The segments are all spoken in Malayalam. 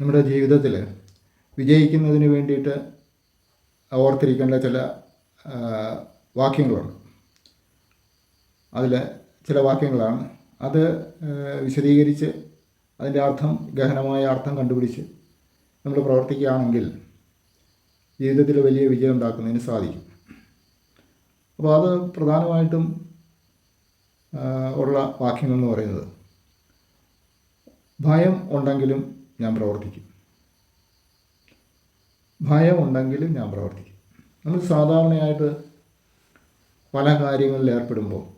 നമ്മുടെ ജീവിതത്തിൽ വിജയിക്കുന്നതിന് വേണ്ടിയിട്ട് ഓർത്തിരിക്കേണ്ട ചില വാക്യങ്ങളുണ്ട് അതിൽ ചില വാക്യങ്ങളാണ്. അത് വിശദീകരിച്ച് അതിന്റെ അർത്ഥം ഗഹനമായ അർത്ഥം കണ്ടുപിടിച്ച് നമ്മൾ പ്രവർത്തിക്കുകയാണെങ്കിൽ ജീവിതത്തിൽ വലിയ വിജയം ഉണ്ടാക്കുന്നതിന് സാധിക്കും. അപ്പോൾ അത് പ്രധാനമായിട്ടും ഉള്ള വാക്യങ്ങൾ എന്ന് പറയുന്നത് ഭയം ഉണ്ടെങ്കിലും ഞാൻ പ്രവർത്തിക്കും. ഭയം ഉണ്ടെങ്കിലും ഞാൻ പ്രവർത്തിക്കും. നമ്മൾ സാധാരണയായിട്ട് പല കാര്യങ്ങളിൽ ഏർപ്പെടുമ്പോൾ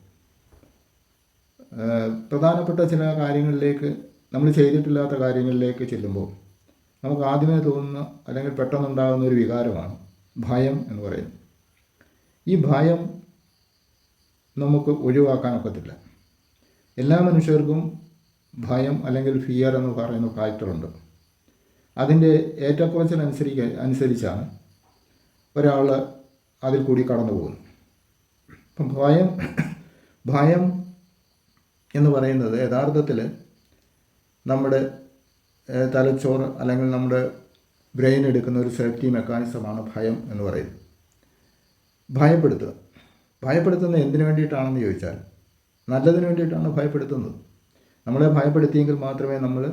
പ്രധാനപ്പെട്ട ചില കാര്യങ്ങളിലേക്ക് നമ്മൾ ചെയ്തിട്ടില്ലാത്ത കാര്യങ്ങളിലേക്ക് ചെല്ലുമ്പോൾ നമുക്ക് ആദ്യമേ തോന്നുന്ന അല്ലെങ്കിൽ പെട്ടെന്നുണ്ടാകുന്ന ഒരു വികാരമാണ് ഭയം എന്ന് പറയുന്നത്. ഈ ഭയം നമുക്ക് ഒഴിവാക്കാൻ ഒക്കത്തില്ല. എല്ലാ മനുഷ്യർക്കും ഭയം അല്ലെങ്കിൽ ഫിയർ എന്ന് പറയുന്ന ഫാക്ടറുണ്ട് അതിന്റെ ഏറ്റക്കുറച്ചിനനുസരിക്ക അനുസരിച്ചാണ് ഒരാൾ അതിൽ കൂടി കടന്നു പോകുന്നത്. അപ്പം ഭയം ഭയം എന്ന് പറയുന്നത് യഥാർത്ഥത്തിൽ നമ്മുടെ തലച്ചോറ് അല്ലെങ്കിൽ നമ്മുടെ ബ്രെയിൻ എടുക്കുന്ന ഒരു സേഫ്റ്റി മെക്കാനിസമാണ് ഭയം എന്ന് പറയുന്നത്. ഭയപ്പെടുത്തുക. ഭയപ്പെടുത്തുന്നത് എന്തിനു വേണ്ടിയിട്ടാണെന്ന് ചോദിച്ചാൽ നല്ലതിന് വേണ്ടിയിട്ടാണ് ഭയപ്പെടുത്തുന്നത്. നമ്മളെ ഭയപ്പെടുത്തിയെങ്കിൽ മാത്രമേ നമ്മൾ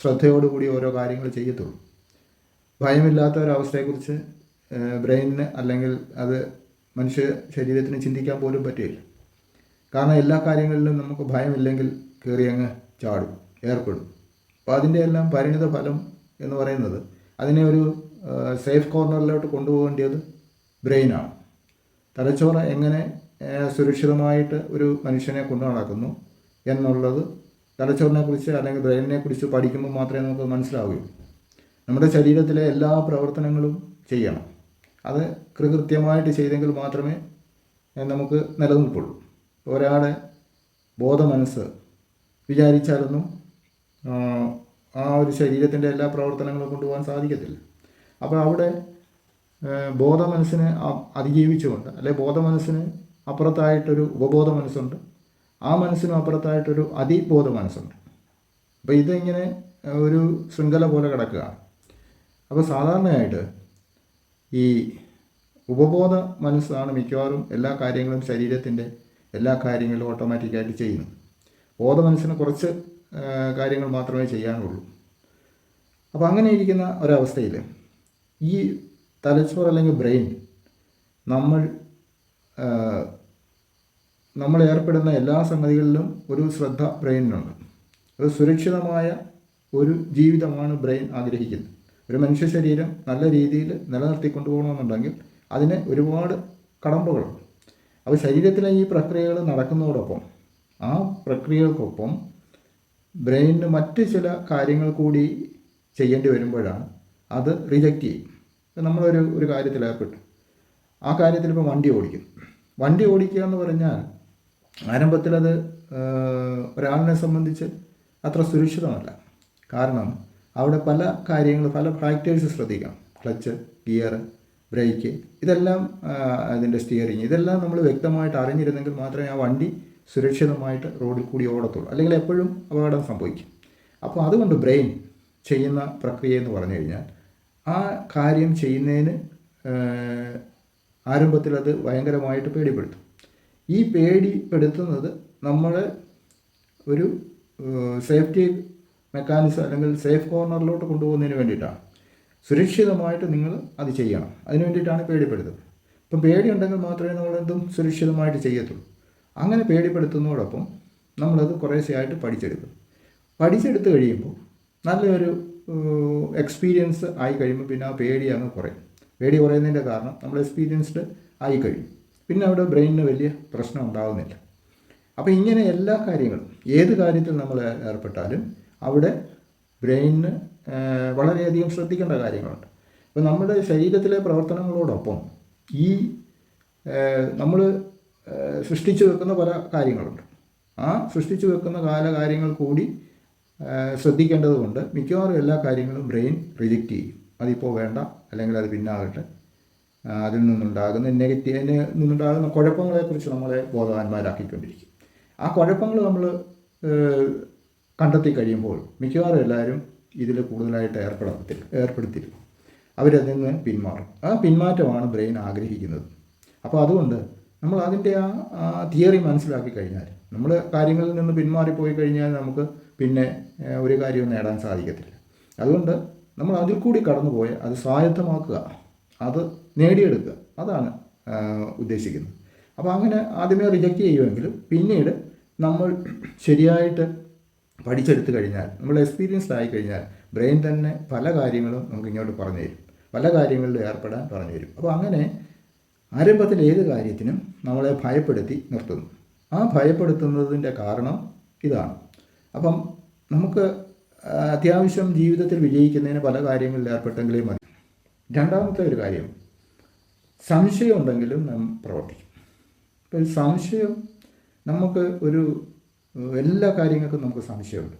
ശ്രദ്ധയോടുകൂടി ഓരോ കാര്യങ്ങൾ ചെയ്യത്തുള്ളൂ. ഭയമില്ലാത്ത ഒരവസ്ഥയെക്കുറിച്ച് ബ്രെയിനിന് അല്ലെങ്കിൽ അത് മനുഷ്യ ശരീരത്തിന് ചിന്തിക്കാൻ പോലും പറ്റില്ല. കാരണം എല്ലാ കാര്യങ്ങളിലും നമുക്ക് ഭയമില്ലെങ്കിൽ കയറി അങ്ങ് ചാടും ഏർപ്പെടും. അപ്പോൾ അതിന്റെ എല്ലാം പരിണിത ഫലം എന്ന് പറയുന്നത് അതിനെ ഒരു സേഫ് കോർണറിലോട്ട് കൊണ്ടുപോകേണ്ടത് ബ്രെയിനാണ്. തലച്ചോറ് എങ്ങനെ സുരക്ഷിതമായിട്ട് ഒരു മനുഷ്യനെ കൊണ്ടു നടക്കുന്നു എന്നുള്ളത് തലച്ചോറിനെക്കുറിച്ച് അല്ലെങ്കിൽ ബ്രെയിനിനെ കുറിച്ച് പഠിക്കുമ്പോൾ മാത്രമേ നമുക്ക് മനസ്സിലാവുകയുള്ളൂ. നമ്മുടെ ശരീരത്തിലെ എല്ലാ പ്രവർത്തനങ്ങളും ചെയ്യണം. അത് കൃകൃത്യമായിട്ട് ചെയ്തെങ്കിൽ മാത്രമേ നമുക്ക് നിലനിൽപ്പുള്ളൂ. ഒരാളെ ബോധമനസ്സ് വിചാരിച്ചാലൊന്നും ആ, ഒരു ശരീരത്തിന്റെ എല്ലാ പ്രവർത്തനങ്ങളും കൊണ്ടുപോകാൻ സാധിക്കത്തില്ല. അപ്പോൾ അവിടെ ബോധമനസ്സിനെ അതിജീവിച്ചുകൊണ്ട് അല്ലെ ബോധമനസ്സിന് അപ്പുറത്തായിട്ടൊരു ഉപബോധ മനസ്സുണ്ട്. ആ മനസ്സിനും അപ്പുറത്തായിട്ടൊരു അതിബോധ മനസ്സുണ്ട്. അപ്പോൾ ഇതിങ്ങനെ ഒരു ശൃംഖല പോലെ കിടക്കുക. അപ്പോൾ സാധാരണയായിട്ട് ഈ ഉപബോധ മനസ്സാണ് മിക്കവാറും എല്ലാ കാര്യങ്ങളും ശരീരത്തിന്റെ എല്ലാ കാര്യങ്ങളും ഓട്ടോമാറ്റിക്കായിട്ട് ചെയ്യുന്നത്. ബോധ മനസ്സിന് കുറച്ച് കാര്യങ്ങൾ മാത്രമേ ചെയ്യാനുള്ളൂ. അപ്പോൾ അങ്ങനെ ഇരിക്കുന്ന ഒരവസ്ഥയിൽ ഈ തലച്ചോറ് അല്ലെങ്കിൽ ബ്രെയിൻ നമ്മൾ നമ്മൾ ഏർപ്പെടുന്ന എല്ലാ സംഗതികളിലും ഒരു ശ്രദ്ധ ബ്രെയിനിനുണ്ട്. ഒരു സുരക്ഷിതമായ ഒരു ജീവിതമാണ് ബ്രെയിൻ ആഗ്രഹിക്കുന്നത്. ഒരു മനുഷ്യ ശരീരം നല്ല രീതിയിൽ നിലനിർത്തി കൊണ്ടുപോകണമെന്നുണ്ടെങ്കിൽ അതിന് ഒരുപാട് കടമ്പകളുണ്ട്. അപ്പോൾ ശരീരത്തിലെ ഈ പ്രക്രിയകൾ നടക്കുന്നതോടൊപ്പം ആ പ്രക്രിയകൾക്കൊപ്പം ബ്രെയിനിന് മറ്റ് ചില കാര്യങ്ങൾ കൂടി ചെയ്യേണ്ടി വരുമ്പോഴാണ് അത് റിജക്റ്റ് ചെയ്യും. നമ്മളൊരു ഒരു കാര്യത്തിൽ ഏർപ്പെട്ടു ആ കാര്യത്തിൽ ഇപ്പോൾ വണ്ടി ഓടിക്കും. വണ്ടി ഓടിക്കുക എന്ന് പറഞ്ഞാൽ ഏഹ്, ഒരാളിനെ സംബന്ധിച്ച് അത്ര സുരക്ഷിതമല്ല. കാരണം അവിടെ പല കാര്യങ്ങൾ പല ഫാക്ടേഴ്സ് ശ്രദ്ധിക്കണം. ക്ലച്ച് ഗിയർ ബ്രേക്ക് ഇതെല്ലാം അതിന്റെ സ്റ്റിയറിങ് ഇതെല്ലാം നമ്മൾ വ്യക്തമായിട്ട് അറിഞ്ഞിരുന്നെങ്കിൽ മാത്രമേ ആ വണ്ടി സുരക്ഷിതമായിട്ട് റോഡിൽ കൂടി ഓടത്തുള്ളൂ. അല്ലെങ്കിൽ എപ്പോഴും അപകടം സംഭവിക്കും. അപ്പോൾ അതുകൊണ്ട് ബ്രെയിൻ ചെയ്യുന്ന പ്രക്രിയ എന്ന് പറഞ്ഞു കഴിഞ്ഞാൽ ആ കാര്യം ചെയ്യുന്നതിന് ആരംഭത്തിൽ അത് ഭയങ്കരമായിട്ട് പേടിപ്പെടുത്തും. ഈ പേടിപ്പെടുത്തുന്നത് നമ്മളെ ഒരു സേഫ്റ്റി മെക്കാനിസം അല്ലെങ്കിൽ സേഫ് കോർണറിലോട്ട് കൊണ്ടുപോകുന്നതിന് വേണ്ടിയിട്ടാണ്. സുരക്ഷിതമായിട്ട് നിങ്ങൾ അത് ചെയ്യണം. അതിന് വേണ്ടിയിട്ടാണ് പേടിപ്പെടുത്തുന്നത്. ഇപ്പം പേടിയുണ്ടെങ്കിൽ മാത്രമേ നമ്മളെന്തും സുരക്ഷിതമായിട്ട് ചെയ്യത്തുള്ളൂ. അങ്ങനെ പേടിപ്പെടുത്തുന്നതോടൊപ്പം നമ്മളത് കുറേശ്ശെയായിട്ട് പഠിച്ചെടുക്കും. പഠിച്ചെടുത്ത് കഴിയുമ്പോൾ നല്ലൊരു എക്സ്പീരിയൻസ് ആയി കഴിയുമ്പോൾ പിന്നെ ആ പേടി അങ്ങ് കുറയും. പേടി കുറയുന്നതിന്റെ കാരണം നമ്മൾ എക്സ്പീരിയൻസ്ഡ് ആയിക്കഴിഞ്ഞു. പിന്നെ അവിടെ ബ്രെയിനിന് വലിയ പ്രശ്നം ഉണ്ടാകുന്നില്ല അപ്പോൾ ഇങ്ങനെ എല്ലാ കാര്യങ്ങളും ഏത് കാര്യത്തിൽ നമ്മൾ ഏർപ്പെട്ടാലും അവിടെ ബ്രെയിനിന് വളരെയധികം ശ്രദ്ധിക്കേണ്ട കാര്യങ്ങളുണ്ട്. അപ്പോൾ നമ്മുടെ ശരീരത്തിലെ പ്രവർത്തനങ്ങളോടൊപ്പം ഈ നമ്മൾ സൃഷ്ടിച്ചു വെക്കുന്ന പല കാര്യങ്ങളുണ്ട്. ആ സൃഷ്ടിച്ചു വെക്കുന്ന കാല കാര്യങ്ങൾ കൂടി ശ്രദ്ധിക്കേണ്ടതുകൊണ്ട് മിക്കവാറും എല്ലാ കാര്യങ്ങളും ബ്രെയിൻ റിജക്റ്റ് ചെയ്യും. അതിപ്പോൾ വേണ്ട അല്ലെങ്കിൽ അത് പിന്നാകട്ടെ. അതിൽ നിന്നുണ്ടാകുന്ന നെഗറ്റീവ് നിന്നുണ്ടാകുന്ന കുഴപ്പങ്ങളെക്കുറിച്ച് നമ്മളെ ബോധവാന്മാരാക്കിക്കൊണ്ടിരിക്കും. ആ കുഴപ്പങ്ങൾ നമ്മൾ കണ്ടെത്തി കഴിയുമ്പോൾ മിക്കവാറും എല്ലാവരും ഇതിൽ കൂടുതലായിട്ട് ഏർപ്പെടത്തി ഏർപ്പെടുത്തില്ല അവരതിൽ നിന്ന് പിന്മാറും. ആ പിന്മാറ്റമാണ് ബ്രെയിൻ ആഗ്രഹിക്കുന്നത്. അപ്പോൾ അതുകൊണ്ട് നമ്മൾ അതിന്റെ ആ തിയറി മനസ്സിലാക്കി കഴിഞ്ഞാൽ നമ്മൾ കാര്യങ്ങളിൽ നിന്ന് പിന്മാറിപ്പോയി കഴിഞ്ഞാൽ നമുക്ക് പിന്നെ ഒരു കാര്യവും നേടാൻ സാധിക്കത്തില്ല. അതുകൊണ്ട് നമ്മൾ അതിൽ കൂടി കടന്നു പോയി അത് സ്വായത്തമാക്കുക. അത് നേടിയെടുക്കുക. അതാണ് ഉദ്ദേശിക്കുന്നത്. അപ്പോൾ അങ്ങനെ ആദ്യമേ റിജക്റ്റ് ചെയ്യുമെങ്കിലും പിന്നീട് നമ്മൾ ശരിയായിട്ട് പഠിച്ചെടുത്തു കഴിഞ്ഞാൽ നമ്മൾ എക്സ്പീരിയൻസ്ഡ് ആയി കഴിഞ്ഞാൽ ബ്രെയിൻ തന്നെ പല കാര്യങ്ങളും നമുക്ക് ഇങ്ങോട്ട് പറഞ്ഞു തരും. പല കാര്യങ്ങളിലും ഏർപ്പെടാൻ പറഞ്ഞു തരും. അപ്പോൾ അങ്ങനെ ആരംഭത്തിൽ ഏത് കാര്യത്തിനും നമ്മളെ ഭയപ്പെടുത്തി നിർത്തുന്നു. ആ ഭയപ്പെടുത്തുന്നതിന്റെ കാരണം ഇതാണ്. അപ്പം നമുക്ക് അത്യാവശ്യം ജീവിതത്തിൽ വിജയിക്കുന്നതിന് പല കാര്യങ്ങളിൽ ഏർപ്പെട്ടെങ്കിലേ മതി. രണ്ടാമത്തെ ഒരു കാര്യം സംശയം ഉണ്ടെങ്കിലും നാം പ്രവർത്തിക്കും. ഇപ്പോൾ സംശയം നമുക്ക് ഒരു എല്ലാ കാര്യങ്ങൾക്കും നമുക്ക് സംശയമുണ്ട്.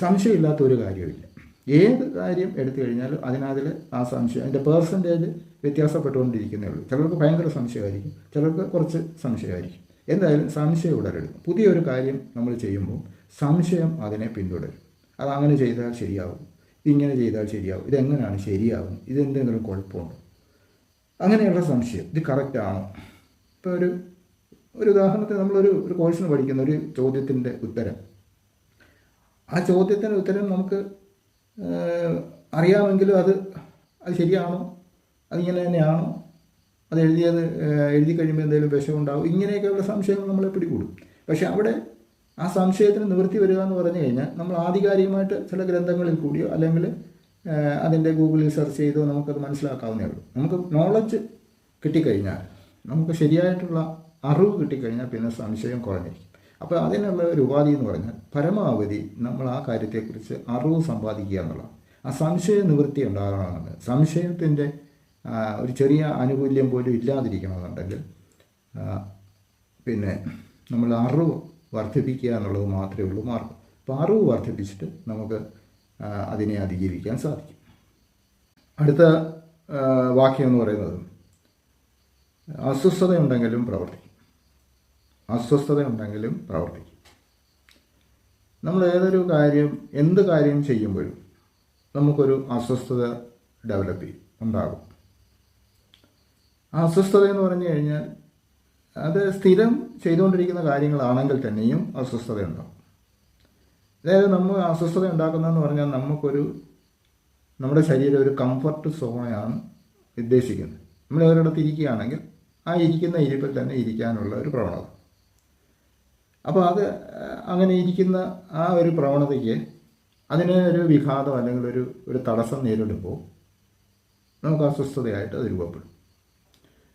സംശയമില്ലാത്ത ഒരു കാര്യമില്ല ഏത് കാര്യം എടുത്തു കഴിഞ്ഞാലും അതിനതിൽ ആ സംശയം അതിന്റെ പേഴ്സന്റേജ് വ്യത്യാസപ്പെട്ടുകൊണ്ടിരിക്കുന്നേ ഉള്ളൂ. ചിലർക്ക് ഭയങ്കര സംശയമായിരിക്കും ചിലർക്ക് കുറച്ച് സംശയമായിരിക്കും. എന്തായാലും സംശയം ഉടലെടുക്കും. പുതിയൊരു കാര്യം നമ്മൾ ചെയ്യുമ്പോൾ സംശയം അതിനെ പിന്തുടരും. അത് അങ്ങനെ ചെയ്താൽ ശരിയാവും. ഇങ്ങനെ ചെയ്താൽ ശരിയാവും. ഇതെങ്ങനെയാണ് ശരിയാവും? ഇതെന്തെങ്കിലും കുഴപ്പമുണ്ടോ? അങ്ങനെയുള്ള സംശയം. ഇത് കറക്റ്റ് ആണോ? ഇപ്പോൾ ഒരു ഒരു ഉദാഹരണത്തിന് നമ്മളൊരു ഒരു കോഴ്സിന് പഠിക്കുന്ന ഒരു ചോദ്യത്തിന്റെ ഉത്തരം. ആ ചോദ്യത്തിന്റെ ഉത്തരം നമുക്ക് അറിയാമെങ്കിലും അത് അത് ശരിയാണോ? അതിങ്ങനെ തന്നെയാണോ? അത് എഴുതിയത് എഴുതി കഴിയുമ്പോൾ എന്തെങ്കിലും വിഷമുണ്ടാവും ഇങ്ങനെയൊക്കെയുള്ള സംശയങ്ങൾ നമ്മളെ പിടികൂടും. പക്ഷേ അവിടെ ആ സംശയത്തിന് നിവൃത്തി വരിക എന്ന് പറഞ്ഞു കഴിഞ്ഞാൽ നമ്മൾ ആധികാരികമായിട്ട് ചില ഗ്രന്ഥങ്ങളിൽ കൂടിയോ അല്ലെങ്കിൽ അതിന്റെ ഗൂഗിളിൽ സെർച്ച് ചെയ്തോ നമുക്കത് മനസ്സിലാക്കാവുന്നേ ഉള്ളൂ. നമുക്ക് നോളജ് കിട്ടിക്കഴിഞ്ഞാൽ നമുക്ക് ശരിയായിട്ടുള്ള അറിവ് കിട്ടിക്കഴിഞ്ഞാൽ പിന്നെ സംശയം കുറഞ്ഞിരിക്കും. അപ്പോൾ അതിനുള്ള ഒരു ഉപാധി എന്ന് പറഞ്ഞാൽ പരമാവധി നമ്മൾ ആ കാര്യത്തെക്കുറിച്ച് അറിവ് സമ്പാദിക്കുക എന്നുള്ളതാണ്. ആ സംശയ നിവൃത്തി ഉണ്ടാകണമെന്നുണ്ട്. സംശയത്തിന്റെ ഒരു ചെറിയ ആനുകൂല്യം പോലും ഇല്ലാതിരിക്കണമെന്നുണ്ടെങ്കിൽ പിന്നെ നമ്മൾ അറിവ് വർദ്ധിപ്പിക്കുക എന്നുള്ളത് മാത്രമേ ഉള്ളൂ മാർഗം. അപ്പോൾ അറിവ് വർദ്ധിപ്പിച്ചിട്ട് നമുക്ക് അതിനെ അതിജീവിക്കാൻ സാധിക്കും. അടുത്ത വാക്യം എന്ന് പറയുന്നത് അസ്വസ്ഥതയുണ്ടെങ്കിലും പ്രവർത്തിക്കും. അസ്വസ്ഥതയുണ്ടെങ്കിലും പ്രവർത്തിക്കും. നമ്മൾ ഏതൊരു കാര്യം എന്ത് കാര്യം ചെയ്യുമ്പോഴും നമുക്കൊരു അസ്വസ്ഥത ഡെവലപ്പ് ചെയ്യും ഉണ്ടാകും. ആ അസ്വസ്ഥത എന്ന് പറഞ്ഞു കഴിഞ്ഞാൽ അത് സ്ഥിരം ചെയ്തുകൊണ്ടിരിക്കുന്ന കാര്യങ്ങളാണെങ്കിൽ തന്നെയും അസ്വസ്ഥത ഉണ്ടാകും അതായത് നമ്മൾ അസ്വസ്ഥത ഉണ്ടാക്കുന്നതെന്ന് പറഞ്ഞാൽ നമുക്കൊരു നമ്മുടെ ശരീരം ഒരു കംഫർട്ട് സോണയാണ് ഉദ്ദേശിക്കുന്നത്. നമ്മൾ ഒരിടത്ത് ഇരിക്കുകയാണെങ്കിൽ ആ ഇരിക്കുന്ന ഇരിപ്പിൽ തന്നെ ഇരിക്കാനുള്ള ഒരു പ്രവണത. അപ്പോൾ അത് അങ്ങനെ ഇരിക്കുന്ന ആ ഒരു പ്രവണതയ്ക്ക് അതിന് ഒരു വിഘാതം അല്ലെങ്കിൽ ഒരു ഒരു തടസ്സം നേരിടുമ്പോൾ നമുക്ക് അസ്വസ്ഥതയായിട്ട് അത് രൂപപ്പെടും.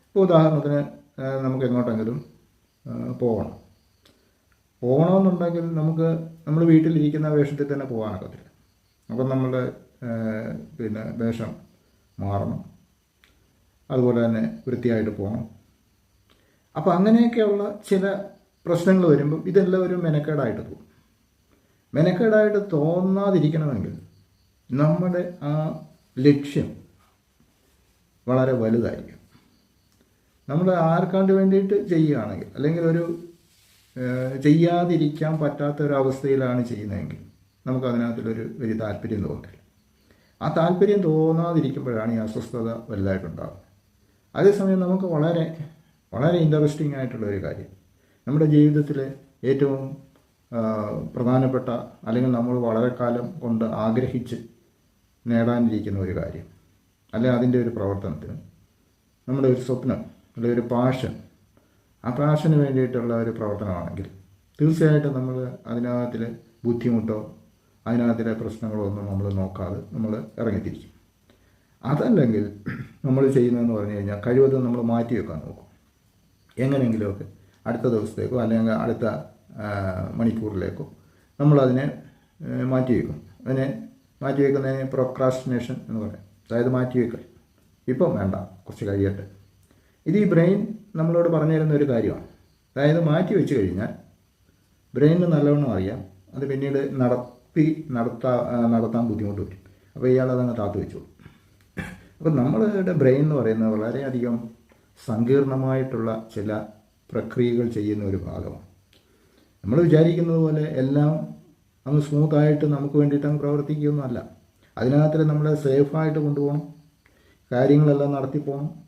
ഇപ്പോൾ ഉദാഹരണത്തിന് നമുക്ക് എങ്ങോട്ടെങ്കിലും പോകണം പോകണമെന്നുണ്ടെങ്കിൽ നമുക്ക് നമ്മൾ വീട്ടിലിരിക്കുന്ന വേഷത്തിൽ തന്നെ പോകാനൊക്കത്തില്ല അപ്പം നമ്മൾ പിന്നെ വേഷം മാറണം. അതുപോലെ തന്നെ വൃത്തിയായിട്ട് പോകണം. അപ്പോൾ അങ്ങനെയൊക്കെയുള്ള ചില പ്രശ്നങ്ങൾ വരുമ്പോൾ ഇതെല്ലാം ഒരു മെനക്കേടായിട്ട് തോന്നും മെനക്കേടായിട്ട് തോന്നാതിരിക്കണമെങ്കിൽ നമ്മുടെ ആ ലക്ഷ്യം വളരെ വലുതായിരിക്കും നമ്മൾ ആർക്കാണ്ട് വേണ്ടിയിട്ട് ചെയ്യുകയാണെങ്കിൽ അല്ലെങ്കിൽ ഒരു ചെയ്യാതിരിക്കാൻ പറ്റാത്ത ഒരു അവസ്ഥയിലാണ് ചെയ്യുന്നതെങ്കിൽ നമുക്ക് അതിനകത്തുള്ളൊരു വലിയ താല്പര്യം തോന്നില്ല ആ താല്പര്യം തോന്നാതിരിക്കുമ്പോഴാണ് ഈ അസ്വസ്ഥത വലുതായിട്ടുണ്ടാകുന്നത് അതേസമയം നമുക്ക് വളരെ വളരെ ഇൻട്രസ്റ്റിംഗ് ആയിട്ടുള്ള ഒരു കാര്യം. നമ്മുടെ ജീവിതത്തിലെ ഏറ്റവും പ്രധാനപ്പെട്ട അല്ലെങ്കിൽ നമ്മൾ വളരെ കാലം കൊണ്ട് ആഗ്രഹിച്ച് നേടാനിരിക്കുന്ന ഒരു കാര്യം അല്ലെങ്കിൽ അതിന്റെ ഒരു പ്രവർത്തനത്തിന് നമ്മുടെ ഒരു സ്വപ്നം. അല്ലെങ്കിൽ ഒരു പാഷൻ ആ പാഷന് വേണ്ടിയിട്ടുള്ള ഒരു പ്രവർത്തനമാണെങ്കിൽ തീർച്ചയായിട്ടും നമ്മൾ അതിനകത്തിൽ ബുദ്ധിമുട്ടോ അതിനകത്തിലെ പ്രശ്നങ്ങളോ ഒന്നും നമ്മൾ നോക്കാതെ നമ്മൾ ഇറങ്ങിത്തിരിക്കും. അതല്ലെങ്കിൽ നമ്മൾ ചെയ്യുന്നതെന്ന് പറഞ്ഞു കഴിഞ്ഞാൽ കഴിവതും നമ്മൾ മാറ്റി വെക്കാൻ നോക്കും. എങ്ങനെയെങ്കിലുമൊക്കെ അടുത്ത ദിവസത്തേക്കോ അല്ലെങ്കിൽ അടുത്ത മണിക്കൂറിലേക്കോ നമ്മളതിനെ മാറ്റി വയ്ക്കും അതിനെ മാറ്റി വയ്ക്കുന്നതിന് പ്രൊക്രാസ്റ്റിനേഷൻ എന്ന് പറയും. അതായത് മാറ്റി വയ്ക്കൽ ഇപ്പം വേണ്ട കുറച്ച് കഴിയട്ടെ. ഇത് ഈ ബ്രെയിൻ നമ്മളോട് പറഞ്ഞു തരുന്ന ഒരു കാര്യമാണ്. അതായത് മാറ്റി വെച്ച് കഴിഞ്ഞാൽ ബ്രെയിനിന് നല്ലവണ്ണം അറിയാം. അത് പിന്നീട് നടത്തി നടത്താ നടത്താൻ ബുദ്ധിമുട്ട് വരും. അപ്പോൾ ഇയാൾ അതങ്ങ് താത്തു വെച്ചോളൂ. അപ്പോൾ നമ്മളുടെ ബ്രെയിൻ എന്ന് പറയുന്നത് വളരെയധികം സങ്കീർണമായിട്ടുള്ള ചില പ്രക്രിയകൾ ചെയ്യുന്ന ഒരു ഭാഗമാണ്. നമ്മൾ വിചാരിക്കുന്നത് പോലെ എല്ലാം അങ്ങ് സ്മൂത്തായിട്ട് നമുക്ക് വേണ്ടിയിട്ട് അങ്ങ് പ്രവർത്തിക്കുകയൊന്നുമല്ല. അതിനകത്തിൽ നമ്മളെ സേഫായിട്ട് കൊണ്ടുപോകണം. കാര്യങ്ങളെല്ലാം നടത്തിപ്പോകണം.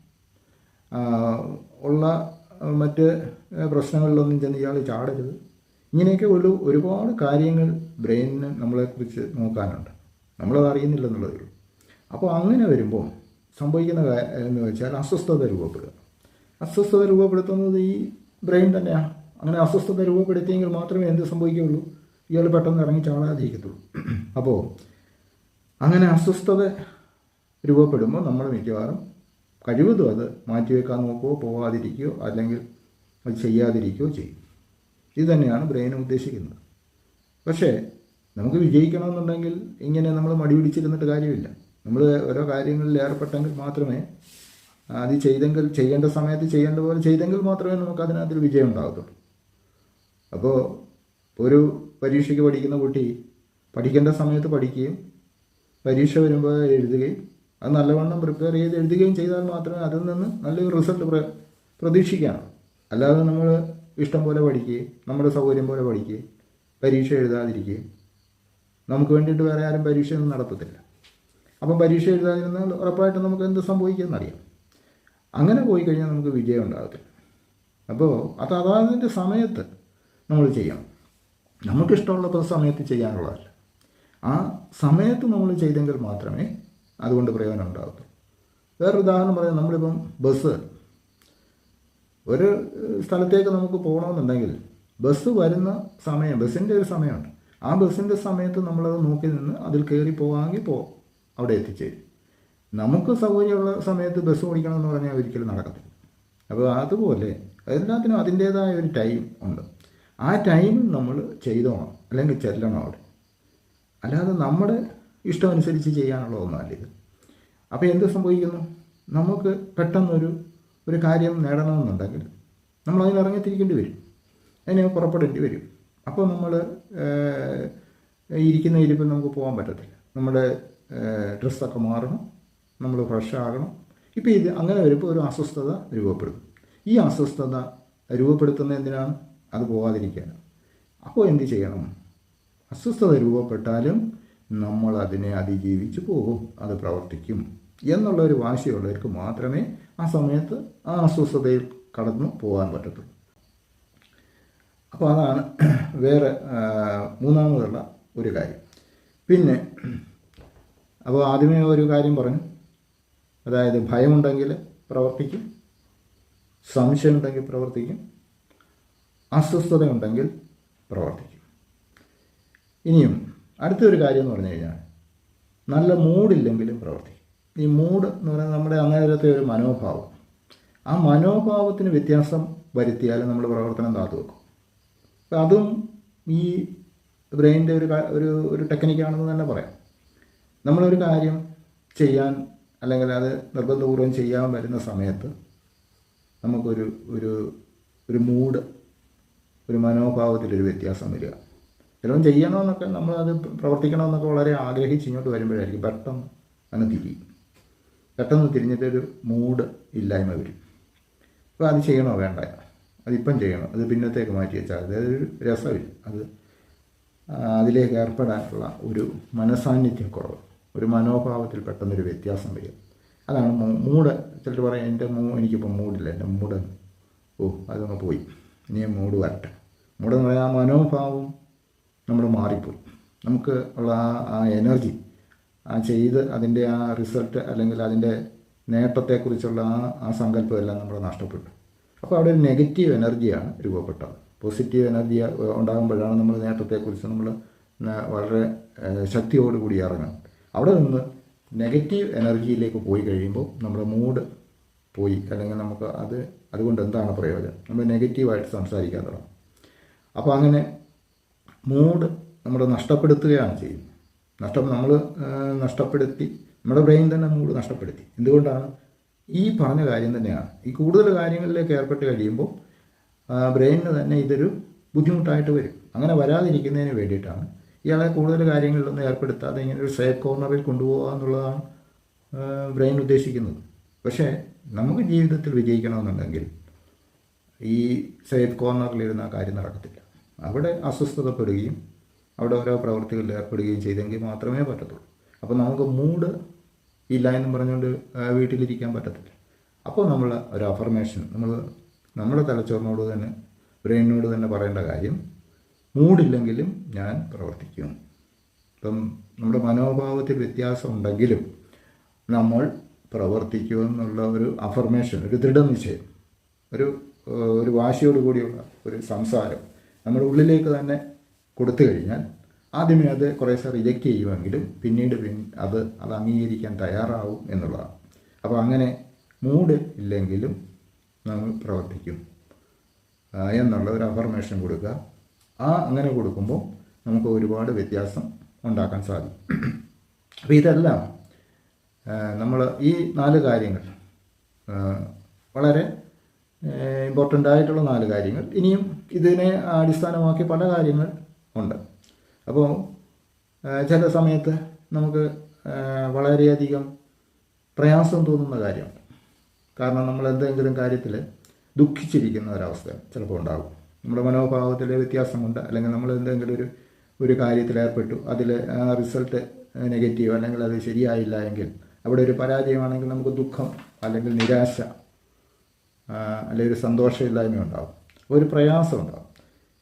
ഉള്ള മറ്റ് പ്രശ്നങ്ങളിലൊന്നും ചെന്ന് ഇയാൾ ചാടരുത്. ഇങ്ങനെയൊക്കെ ഒരു ഒരുപാട് കാര്യങ്ങൾ ബ്രെയിനിന് നമ്മളെക്കുറിച്ച് നോക്കാനുണ്ട്. നമ്മളത് അറിയുന്നില്ല എന്നുള്ളതേ ഉള്ളൂ. അപ്പോൾ അങ്ങനെ വരുമ്പോൾ സംഭവിക്കുന്ന എന്ന് വെച്ചാൽ അസ്വസ്ഥത രൂപപ്പെടുക. അസ്വസ്ഥത രൂപപ്പെടുത്തുന്നത് ഈ ബ്രെയിൻ തന്നെയാണ് അങ്ങനെ അസ്വസ്ഥത രൂപപ്പെടുത്തിയെങ്കിൽ മാത്രമേ എന്ത് സംഭവിക്കുകയുള്ളൂ? ഇയാൾ പെട്ടെന്ന് ഇറങ്ങി ചാടാതിരിക്കത്തുള്ളൂ. അപ്പോൾ അങ്ങനെ അസ്വസ്ഥത രൂപപ്പെടുമ്പോൾ നമ്മൾ മിക്കവാറും കഴിവതും അത് മാറ്റിവെക്കാൻ നോക്കുകയോ പോകാതിരിക്കുകയോ അല്ലെങ്കിൽ അത് ചെയ്യാതിരിക്കുകയോ ചെയ്യും. ഇത് തന്നെയാണ് ബ്രെയിൻ ഉദ്ദേശിക്കുന്നത്. പക്ഷേ നമുക്ക് വിജയിക്കണമെന്നുണ്ടെങ്കിൽ ഇങ്ങനെ നമ്മൾ മടി പിടിച്ചിരുന്നിട്ട് കാര്യമില്ല. നമ്മൾ ഓരോ കാര്യങ്ങളിൽ ഏർപ്പെട്ടെങ്കിൽ മാത്രമേ അത് ചെയ്തെങ്കിൽ ചെയ്യേണ്ട സമയത്ത് ചെയ്യേണ്ട പോലെ ചെയ്തെങ്കിൽ മാത്രമേ നമുക്ക് അതിനകത്തിൽ വിജയം ഉണ്ടാകത്തുള്ളൂ. അപ്പോൾ ഒരു പരീക്ഷയ്ക്ക് പഠിക്കുന്ന കുട്ടി പഠിക്കേണ്ട സമയത്ത് പഠിക്കുകയും പരീക്ഷ വരുമ്പോൾ എഴുതുകയും അത് നല്ലവണ്ണം പ്രിപ്പയർ ചെയ്ത് എഴുതുകയും ചെയ്താൽ മാത്രമേ അതിൽ നിന്ന് നല്ലൊരു റിസൾട്ട് പ്ര പ്രതീക്ഷിക്കാം അല്ലാതെ നമ്മൾ ഇഷ്ടം പോലെ പഠിക്കുകയും നമ്മുടെ സൗകര്യം പോലെ പഠിക്കുകയും പരീക്ഷ എഴുതാതിരിക്കുകയും നമുക്ക് വേണ്ടിയിട്ട് വേറെ ആരും പരീക്ഷയൊന്നും നടത്തത്തില്ല. അപ്പം പരീക്ഷ എഴുതാതിരുന്നാൽ ഉറപ്പായിട്ടും നമുക്ക് എന്ത് സംഭവിക്കുമെന്നറിയാം അങ്ങനെ പോയി കഴിഞ്ഞാൽ നമുക്ക് വിജയം ഉണ്ടാകത്തില്ല. അപ്പോൾ അത് അതാതിന്റെ സമയത്ത് നമ്മൾ ചെയ്യണം. നമുക്കിഷ്ടമുള്ള സമയത്ത് ചെയ്യാനുള്ളതല്ല. ആ സമയത്ത് നമ്മൾ ചെയ്തെങ്കിൽ മാത്രമേ അതുകൊണ്ട് പ്രയോജനം ഉണ്ടാകത്തുള്ളൂ വേറൊരു ഉദാഹരണം പറയാം നമ്മളിപ്പം ബസ് ഒരു സ്ഥലത്തേക്ക് നമുക്ക് പോകണമെന്നുണ്ടെങ്കിൽ ബസ് വരുന്ന സമയം ബസ്സിന്റെ ഒരു സമയമുണ്ട്. ആ ബസ്സിന്റെ സമയത്ത് നമ്മളത് നോക്കി നിന്ന് അതിൽ കയറി പോകാമെങ്കിൽ പോ അവിടെ എത്തിച്ചേരും. നമുക്ക് സൗകര്യമുള്ള സമയത്ത് ബസ് ഓടിക്കണം എന്ന് പറഞ്ഞാൽ ഒരിക്കലും നടക്കത്തില്ല. അപ്പോൾ അതുപോലെ എല്ലാത്തിനും അതിന്റേതായ ഒരു ടൈം ഉണ്ട്. ആ ടൈം നമ്മൾ ചെയ്തോണം അല്ലെങ്കിൽ ചെല്ലണം അവിടെ. അല്ലാതെ നമ്മുടെ ഇഷ്ടമനുസരിച്ച് ചെയ്യാനുള്ള ഒന്നല്ല ഇത്. അപ്പോൾ എന്ത് സംഭവിക്കുന്നു? നമുക്ക് പെട്ടെന്നൊരു ഒരു കാര്യം നേടണമെന്നുണ്ടെങ്കിൽ നമ്മൾ അതിന് ഇറങ്ങിത്തിരിക്കേണ്ടി വരും. അതിന് പുറപ്പെടേണ്ടി വരും. അപ്പോൾ നമ്മൾ ഇരിക്കുന്ന ഇരിപ്പിൽ നമുക്ക് പോകാൻ പറ്റത്തില്ല. നമ്മുടെ ഡ്രസ്സൊക്കെ മാറണം നമ്മൾ ഫ്രഷ് ആകണം. ഇപ്പോൾ ഇത് അങ്ങനെ വരുമ്പോൾ ഒരു അസ്വസ്ഥത രൂപപ്പെടും. ഈ അസ്വസ്ഥത രൂപപ്പെടുത്തുന്ന എന്തിനാണ്? അത് പോകാതിരിക്കാനാണ്. അപ്പോൾ എന്ത് ചെയ്യണം? അസ്വസ്ഥത രൂപപ്പെട്ടാലും നമ്മൾ അതിനെ അതിജീവിച്ച് പോകും അത് പ്രവർത്തിക്കും എന്നുള്ള ഒരു വാശിയുള്ളവർക്ക് മാത്രമേ ആ സമയത്ത് ആ അസ്വസ്ഥതയിൽ കടന്നു പോകാൻ പറ്റത്തുള്ളൂ. അപ്പോൾ അതാണ് വേറെ മൂന്നാമതുള്ള ഒരു കാര്യം. പിന്നെ അപ്പോൾ ആദ്യമേ ഒരു കാര്യം പറഞ്ഞു. അതായത് ഭയമുണ്ടെങ്കിൽ പ്രവർത്തിക്കും സംശയമുണ്ടെങ്കിൽ പ്രവർത്തിക്കും അസ്വസ്ഥത ഉണ്ടെങ്കിൽ പ്രവർത്തിക്കും. ഇനിയും അടുത്തൊരു കാര്യം എന്ന് പറഞ്ഞു കഴിഞ്ഞാൽ നല്ല മൂഡില്ലെങ്കിലും പ്രവർത്തിക്കും ഈ മൂഡ് എന്ന് പറയുന്നത് നമ്മുടെ അങ്ങനത്തെ ഒരു മനോഭാവം. ആ മനോഭാവത്തിന് വ്യത്യാസം വരുത്തിയാൽ നമ്മൾ പ്രവർത്തനം കാത്തു വെക്കും. അപ്പം അതും ഈ ബ്രെയിനിന്റെ ഒരു ഒരു ഒരു ടെക്നിക്കാണെന്ന് തന്നെ പറയാം. നമ്മളൊരു കാര്യം ചെയ്യാൻ അല്ലെങ്കിൽ അത് നിർബന്ധപൂർവം ചെയ്യാൻ വരുന്ന സമയത്ത് നമുക്കൊരു ഒരു ഒരു മൂഡ് ഒരു മനോഭാവത്തിലൊരു വ്യത്യാസം വരിക. ചിലപ്പോൾ ചെയ്യണമെന്നൊക്കെ നമ്മളത് പ്രവർത്തിക്കണമെന്നൊക്കെ വളരെ ആഗ്രഹിച്ച് ഇങ്ങോട്ട് വരുമ്പോഴായിരിക്കും പെട്ടെന്ന് അങ്ങ് തിരിയും. പെട്ടെന്ന് തിരിഞ്ഞിട്ടൊരു മൂഡ് ഇല്ലായ്മ വരും. അപ്പോൾ അത് ചെയ്യണോ വേണ്ട അതിപ്പം ചെയ്യണം. അത് പിന്നത്തേക്ക് മാറ്റി വെച്ചാൽ അതായത് ഒരു രസമില്ല. അത് അതിലേക്ക് ഏർപ്പെടാനുള്ള ഒരു മനസാന്നിധ്യക്കുറവ് ഒരു മനോഭാവത്തിൽ പെട്ടെന്നൊരു വ്യത്യാസം വരും. അതാണ് മൂഡ്. ചിലർ പറയും എന്റെ മൂ എനിക്കിപ്പോൾ മൂഡില്ല. എന്റെ മൂഡ് ഓ അതങ്ങ് പോയി. ഇനി മൂഡ് വരട്ടെ. മൂഡ് എന്ന് പറയാൻ മനോഭാവം നമ്മൾ മാറിപ്പോയി. നമുക്ക് ഉള്ള ആ എനർജി ആ ചെയ്ത് അതിന്റെ ആ റിസൾട്ട് അല്ലെങ്കിൽ അതിന്റെ നേട്ടത്തെക്കുറിച്ചുള്ള ആ ആ സങ്കല്പമെല്ലാം നമ്മൾ നഷ്ടപ്പെട്ടു. അപ്പോൾ അവിടെ ഒരു നെഗറ്റീവ് എനർജിയാണ് രൂപപ്പെട്ടത്. പോസിറ്റീവ് എനർജി ഉണ്ടാകുമ്പോഴാണ് നമ്മൾ നേട്ടത്തെക്കുറിച്ച് നമ്മൾ വളരെ ശക്തിയോടുകൂടി ഇറങ്ങണം അവിടെ നിന്ന് നെഗറ്റീവ് എനർജിയിലേക്ക് പോയി കഴിയുമ്പോൾ നമ്മുടെ മൂഡ് പോയി. അല്ലെങ്കിൽ നമുക്ക് അത് അതുകൊണ്ട് എന്താണ് പ്രയോജനം? നമ്മൾ നെഗറ്റീവായിട്ട് സംസാരിക്കാൻ തുടങ്ങും. അപ്പോൾ അങ്ങനെ മൂഡ് നമ്മൾ നഷ്ടപ്പെടുത്തുകയാണ് ചെയ്യുന്നത്. നഷ്ടം നമ്മൾ നഷ്ടപ്പെടുത്തി നമ്മുടെ ബ്രെയിൻ തന്നെ മൂഡ് നഷ്ടപ്പെടുത്തി. എന്തുകൊണ്ടാണ്? ഈ പറഞ്ഞ കാര്യം തന്നെയാണ്. ഈ കൂടുതൽ കാര്യങ്ങളിലേക്ക് ഏർപ്പെട്ട് കഴിയുമ്പോൾ ബ്രെയിനിന് തന്നെ ഇതൊരു ബുദ്ധിമുട്ടായിട്ട് വരും. അങ്ങനെ വരാതിരിക്കുന്നതിന് വേണ്ടിയിട്ടാണ് ഇയാളെ കൂടുതൽ കാര്യങ്ങളിലൊന്നും ഏർപ്പെടുത്താതെ ഇങ്ങനെ ഒരു സേഫ് കോർണറിൽ കൊണ്ടുപോകുക എന്നുള്ളതാണ് ബ്രെയിൻ ഉദ്ദേശിക്കുന്നത്. പക്ഷേ നമുക്ക് ജീവിതത്തിൽ വിജയിക്കണമെന്നുണ്ടെങ്കിൽ ഈ സേഫ് കോർണറിലിരുന്ന കാര്യം നടക്കത്തില്ല. അവിടെ അസ്വസ്ഥതപ്പെടുകയും അവിടെ ഓരോ പ്രവൃത്തികളിൽ ഏർപ്പെടുകയും ചെയ്തെങ്കിൽ മാത്രമേ പറ്റത്തുള്ളൂ. അപ്പോൾ നമുക്ക് മൂഡ് ഇല്ല എന്നും പറഞ്ഞുകൊണ്ട് വീട്ടിലിരിക്കാൻ പറ്റത്തില്ല. അപ്പോൾ നമ്മൾ ഒരു അഫർമേഷൻ നമ്മൾ നമ്മുടെ തലച്ചോറിനോട് തന്നെ ബ്രെയിനിനോട് തന്നെ പറയേണ്ട കാര്യം മൂടില്ലെങ്കിലും ഞാൻ പ്രവർത്തിക്കും. ഇപ്പം നമ്മുടെ മനോഭാവത്തിൽ വ്യത്യാസം ഉണ്ടെങ്കിലും നമ്മൾ പ്രവർത്തിക്കും എന്നുള്ള ഒരു അഫർമേഷൻ ഒരു ദൃഢനിശ്ചയം ഒരു ഒരു വാശിയോടുകൂടിയുള്ള ഒരു സംസാരം നമ്മുടെ ഉള്ളിലേക്ക് തന്നെ കൊടുത്തു കഴിഞ്ഞാൽ ആദ്യമേ അത് കുറേശ്ശെ റിജക്റ്റ് ചെയ്യുമെങ്കിലും പിന്നീട് അത് അത് അംഗീകരിക്കാൻ തയ്യാറാവും എന്നുള്ളതാണ്. അപ്പോൾ അങ്ങനെ മൂഡ് ഇല്ലെങ്കിലും നമ്മൾ പ്രവർത്തിക്കും. എന്നുള്ള ഒരു അഫർമേഷൻ കൊടുക്കുക. ആ അങ്ങനെ കൊടുക്കുമ്പോൾ നമുക്ക് ഒരുപാട് വ്യത്യാസം ഉണ്ടാക്കാൻ സാധിക്കും. അപ്പോൾ ഇതെല്ലാം നമ്മൾ ഈ നാല് കാര്യങ്ങൾ വളരെ ഇമ്പോർട്ടന്റ് ആയിട്ടുള്ള നാല് കാര്യങ്ങൾ. ഇനിയും ഇതിനെ അടിസ്ഥാനമാക്കി പല കാര്യങ്ങൾ ഉണ്ട്. അപ്പോൾ ചില സമയത്ത് നമുക്ക് വളരെയധികം പ്രയാസം തോന്നുന്ന കാര്യം കാരണം നമ്മൾ എന്തെങ്കിലും കാര്യത്തിൽ ദുഃഖിച്ചിരിക്കുന്ന ഒരവസ്ഥ ചിലപ്പോൾ ഉണ്ടാകും. നമ്മുടെ മനോഭാവത്തിലെ വ്യത്യാസം കൊണ്ട് അല്ലെങ്കിൽ നമ്മൾ എന്തെങ്കിലും ഒരു ഒരു കാര്യത്തിൽ ഏർപ്പെട്ടു. അതിൽ റിസൾട്ട് നെഗറ്റീവ് അല്ലെങ്കിൽ അത് ശരിയായില്ല എങ്കിൽ അവിടെ ഒരു പരാജയമാണെങ്കിൽ നമുക്ക് ദുഃഖം അല്ലെങ്കിൽ നിരാശ അല്ലെങ്കിൽ ഒരു സന്തോഷമില്ലായ്മ ഉണ്ടാകും ഒരു പ്രയാസം ഉണ്ടാകും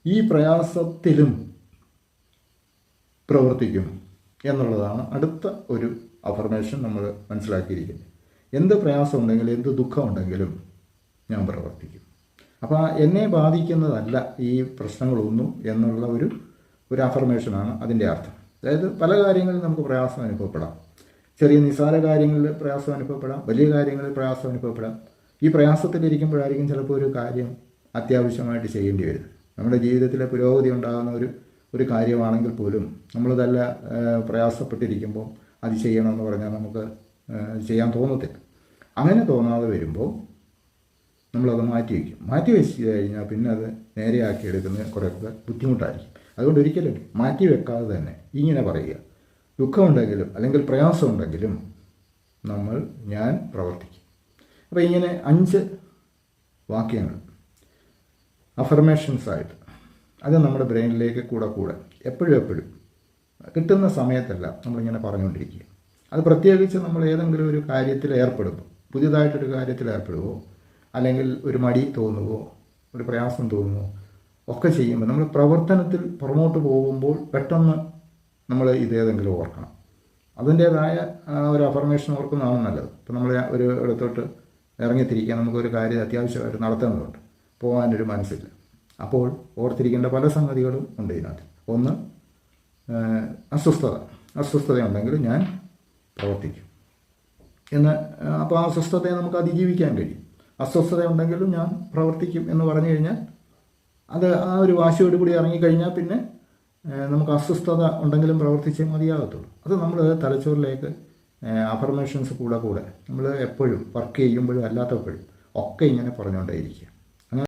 ഈ പ്രയാസത്തിലും പ്രവർത്തിക്കും എന്നുള്ളതാണ് അടുത്ത ഒരു അഫർമേഷൻ നമ്മൾ മനസ്സിലാക്കിയിരിക്കുന്നത്. എന്ത് പ്രയാസം ഉണ്ടെങ്കിലും എന്ത് ദുഃഖം ഉണ്ടെങ്കിലും ഞാൻ പ്രവർത്തിക്കും. അപ്പോൾ എന്നെ ബാധിക്കുന്നതല്ല ഈ പ്രശ്നങ്ങളൊന്നും എന്നുള്ള ഒരു ഒരു അഫർമേഷനാണ് അതിന്റെ അർത്ഥം. അതായത് പല കാര്യങ്ങളിൽ നമുക്ക് പ്രയാസം അനുഭവപ്പെടാം. ചെറിയ നിസ്സാര കാര്യങ്ങളിൽ പ്രയാസം അനുഭവപ്പെടാം വലിയ കാര്യങ്ങളിൽ പ്രയാസം അനുഭവപ്പെടാം. ഈ പ്രയാസത്തിലിരിക്കുമ്പോഴായിരിക്കും ചിലപ്പോൾ ഒരു കാര്യം അത്യാവശ്യമായിട്ട് ചെയ്യേണ്ടി വരും നമ്മുടെ ജീവിതത്തിലെ പുരോഗതി ഉണ്ടാകുന്ന ഒരു ഒരു കാര്യമാണെങ്കിൽ പോലും നമ്മളിതല്ല പ്രയാസപ്പെട്ടിരിക്കുമ്പോൾ അത് ചെയ്യണമെന്ന് പറഞ്ഞാൽ നമുക്ക് ചെയ്യാൻ തോന്നത്തില്ല. അങ്ങനെ തോന്നാതെ വരുമ്പോൾ നമ്മളത് മാറ്റി വയ്ക്കും. മാറ്റി വെച്ച് കഴിഞ്ഞാൽ പിന്നെ അത് നേരെയാക്കി എടുക്കുന്നത് കുറേയൊക്കെ ബുദ്ധിമുട്ടായിരിക്കും. അതുകൊണ്ട് ഒരിക്കലും മാറ്റി വെക്കാതെ തന്നെ ഇങ്ങനെ പറയുക. ദുഃഖമുണ്ടെങ്കിലും അല്ലെങ്കിൽ പ്രയാസമുണ്ടെങ്കിലും നമ്മൾ ഞാൻ പ്രവർത്തിക്കും. അപ്പോൾ ഇങ്ങനെ അഞ്ച് വാക്യങ്ങൾ. അഫർമേഷൻസ് ആയിട്ട്. അത് നമ്മുടെ ബ്രെയിനിലേക്ക് കൂടെ കൂടെ എപ്പോഴും എപ്പോഴും കിട്ടുന്ന സമയത്തല്ല നമ്മളിങ്ങനെ പറഞ്ഞുകൊണ്ടിരിക്കുക. അത് പ്രത്യേകിച്ച് നമ്മൾ ഏതെങ്കിലും ഒരു കാര്യത്തിൽ ഏർപ്പെടുമ്പോൾ പുതിയതായിട്ടൊരു കാര്യത്തിൽ ഏർപ്പെടുവോ അല്ലെങ്കിൽ ഒരു മടി തോന്നുവോ ഒരു പ്രയാസം തോന്നുമോ ഒക്കെ ചെയ്യുമ്പോൾ നമ്മൾ പ്രവർത്തനത്തിൽ പുറമോട്ട് പോകുമ്പോൾ പെട്ടെന്ന് നമ്മൾ ഇതേതെങ്കിലും ഓർക്കണം. അതിന്റേതായ ഒരു അഫർമേഷൻ ഓർക്കുന്നതാണ് നല്ലത്. ഇപ്പം നമ്മൾ ഒരു ഇടത്തോട്ട് ഇറങ്ങിത്തിരിക്കാൻ നമുക്കൊരു കാര്യം അത്യാവശ്യമായിട്ട് നടത്തേണ്ടതുണ്ട് പോകാനൊരു മനസ്സില്ല. അപ്പോൾ ഓർത്തിരിക്കേണ്ട പല സംഗതികളും ഉണ്ട് ഇതിനകത്ത്. ഒന്ന് അസ്വസ്ഥത അസ്വസ്ഥത. അസ്വസ്ഥതയുണ്ടെങ്കിൽ ഞാൻ പ്രവർത്തിക്കും. എന്ന് അപ്പോൾ ആ അസ്വസ്ഥതയെ നമുക്ക് അതിജീവിക്കാൻ കഴിയും. അസ്വസ്ഥത ഉണ്ടെങ്കിലും ഞാൻ പ്രവർത്തിക്കും എന്ന് പറഞ്ഞു കഴിഞ്ഞാൽ അത് ആ ഒരു വാശിയോട് കൂടി ഇറങ്ങിക്കഴിഞ്ഞാൽ പിന്നെ നമുക്ക് അസ്വസ്ഥത ഉണ്ടെങ്കിലും പ്രവർത്തിച്ചേ മതിയാകത്തുള്ളൂ. അത് നമ്മൾ തലച്ചോറിലേക്ക് അഫർമേഷൻസ് കൂടെ കൂടെ നമ്മൾ എപ്പോഴും വർക്ക് ചെയ്യുമ്പോഴും അല്ലാത്തപ്പോഴും ഒക്കെ ഇങ്ങനെ പറഞ്ഞുകൊണ്ടേയിരിക്കുക